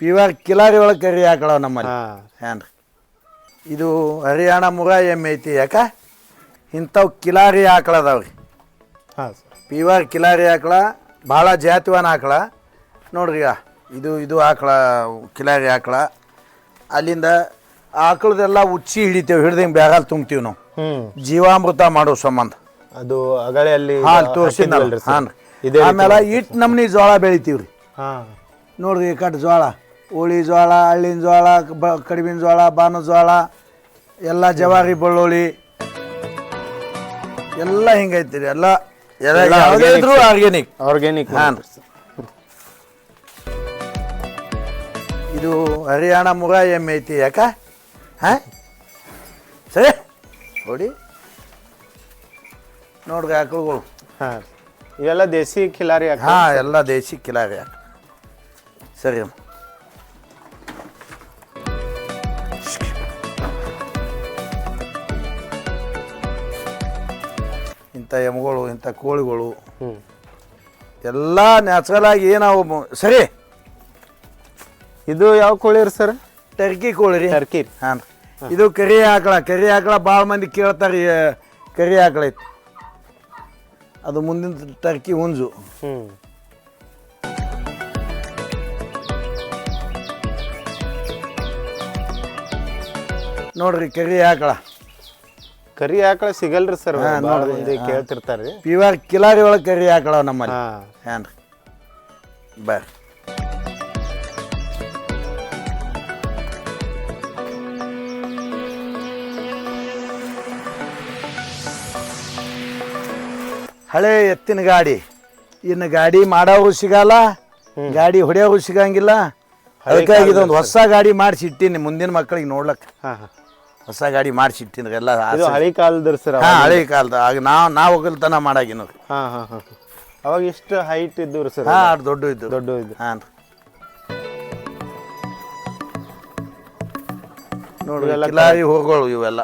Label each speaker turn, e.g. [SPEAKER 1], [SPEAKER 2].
[SPEAKER 1] Pure ಕಿಲಾರಿ ಒಳಗೆ ಕರಿ ಹಾಕಳವ ನಮ್ಮಲ್ಲಿ.
[SPEAKER 2] ಹಾ.
[SPEAKER 1] ಹಾನ್ ರೀ ಇದು ಹರಿಯಾಣ ಮುಗ ಎಮ್ಮೆ ಐತಿ ಯಾಕ? ಇಂಥವು ಕಿಲಾರಿ ಆಕಳ ಅದಾವ್ರಿ
[SPEAKER 2] ಹಾಂ ಸರ್.
[SPEAKER 1] ಪ್ಯೂರ್ ಕಿಲಾರಿ ಆಕಳ ಭಾಳ ಜಾತಿವಾನ ಆಕಳ ನೋಡ್ರಿ ಈಗ ಇದು ಇದು ಆಕಳ ಕಿಲಾರಿ ಆಕಳ ಅಲ್ಲಿಂದ ಆಕಳದೆಲ್ಲ ಉಚ್ಚಿ ಹಿಡಿತೇವೆ ಹಿಡ್ದಂಗೆ ಬ್ಯಾಗಲ್ಲಿ ತುಂಬ್ತೀವಿ ನಾವು. ಜೀವಾಮೃತ ಮಾಡೋ ಸಂಬಂಧ.
[SPEAKER 2] ಅದು ಅಗಳೆ ಅಲ್ಲಿ
[SPEAKER 1] ಹಾಂ ರೀ
[SPEAKER 2] ಹಾಕಿದ್ವಲ್ರಿ sir.
[SPEAKER 1] ಹಾಂ
[SPEAKER 2] ಇದೇ
[SPEAKER 1] ಆಮೇಲೆ ಇಟ್ಟು ನಮ್ನಿ ಜೋಳ ಬೆಳಿತೀವಿ ರೀ
[SPEAKER 2] ಹಾ.
[SPEAKER 1] ನೋಡ್ರಿ ಈ ಕಟ್ ಜೋಳ. ಉಳಿ ಜೋಳ ಹಳ್ಳಿನ ಜೋಳ ಬ ಕಡಿಮಿನ ಜೋಳ ಬಾನು ಜೋಳ ಎಲ್ಲ ಜವಾರಿ ಬೆಳ್ಳುಳ್ಳಿ. ಎಲ್ಲ ಹಿಂಗೈತಿ ರೀ ಎಲ್ಲ ಎಲ್ಲ
[SPEAKER 2] ಎಲ್ಲ
[SPEAKER 1] ಯಾವುದೇ ಇದ್ರೂ ಆರ್ಗ್ಯಾನಿಕ್
[SPEAKER 2] ಆರ್ಗ್ಯಾನಿಕ್
[SPEAKER 1] ಹಾಂ ಇದು ಹರಿಯಾಣ ಮುಗ ಎಮ್ಮೆ ಐತಿ ಯಾಕ? ಹಾಂ? ಸರಿ ನೋಡಿ ನೋಡ್ರಿ ಆಕಳುಗಳು.
[SPEAKER 2] ಹಾಂ ಇವೆಲ್ಲ ದೇಸಿ ಖಿಲಾರಿ
[SPEAKER 1] ಹಾಂ ಎಲ್ಲ ದೇಸಿ ಕಿಲಾರಿ ಹಾಕ ಸರಿ ಅಮ್ಮ. ಇಂಥ ಎಮ್ಗಳು ಇಂಥ ಕೋಳಿಗಳು ಎಲ್ಲ ನ್ಯಾಚುರಲ್ ಆಗಿ ಏನಾವು ಮ- ಸರಿ.
[SPEAKER 2] ಇದು ಯಾವ ಕೋಳಿ ರೀ ಸರ್?
[SPEAKER 1] ಟರ್ಕಿ ಕೋಳಿ ರೀ.
[SPEAKER 2] ಟರ್ಕಿ.
[SPEAKER 1] ಹಾಂ. ಇದು ಕರಿ ಆಕಳ ಕರಿ ಆಕಳ ಭಾಳ ಮಂದಿ ಕೇಳ್ತಾರೆ ಕರಿ ಆಕಳ ಐತಿ. ಅದು ಮುಂದಿನ ಟರ್ಕಿ ಹುಂಜು. ನೋಡ್ರಿ ಕರಿ ಆಕಳ.
[SPEAKER 2] ಕರಿ ಆಕಳ ಸಿಗಲ್ರಿ ಸರ್
[SPEAKER 1] ನೋಡ್ರಿ,
[SPEAKER 2] ಮಂದಿ
[SPEAKER 1] ಹಾ.
[SPEAKER 2] ಕೇಳ್ತಿರ್ತಾರ್ರಿ.
[SPEAKER 1] ಪ್ಯೂರ್ ಕಿಲಾರಿ ಒಳಗೆ ಕರಿ ಆಕಳ ನಮ್ಮಲ್ಲಿ.
[SPEAKER 2] ಹಾ.
[SPEAKER 1] ಹಾನ್ ರೀ ಬರ್ರಿ. ಹಳೆ ಎತ್ತಿನ ಗಾಡಿ. ಇನ್ನು ಗಾಡಿ ಮಾಡೋರು ಸಿಗಲ್ಲ ಗಾಡಿ ಹೊಡೆಯೋರು ಸಿಗಂಗಿಲ್ಲ. ಅದಕ್ಕಾಗಿ ಇದೊಂದು ಹೊಸ ಗಾಡಿ ಮಾಡಿಸಿ ಇಟ್ಟೀನಿ ಮುಂದಿನ ಮಕ್ಕಳಿಗೆ ನೋಡ್ಲಕ್ಕ. ಹೊಸ ಗಾಡಿ ಮಾಡಿಸಿ ಇಟ್ಟಿನಿ ಎಲ್ಲ
[SPEAKER 2] ಇದು ಹಳೆ ಕಾಲದ ಸರ್
[SPEAKER 1] ಹಾಂ ಹಳೆ ಕಾಲದ ಆಗ ನಾವು ನಾವು ಒಗಲ್ತನ ಮಾಡಾಗಿನ
[SPEAKER 2] ಹಾಂ ಹಾಂ ಹಾಂ ಅವಾಗ ಇಷ್ಟು ಹೈಟ್ ಇದ್ದು ಸರ್
[SPEAKER 1] ಹಾಂ ದೊಡ್ಡ ಇದ್ದು
[SPEAKER 2] ದೊಡ್ಡ ಇದ್ದು
[SPEAKER 1] ಹಾಂ ನೋಡಿ
[SPEAKER 2] ಎಲ್ಲ
[SPEAKER 1] ಕಿಲಾರಿ ಹೋಗೋಳು ಇವೆಲ್ಲ.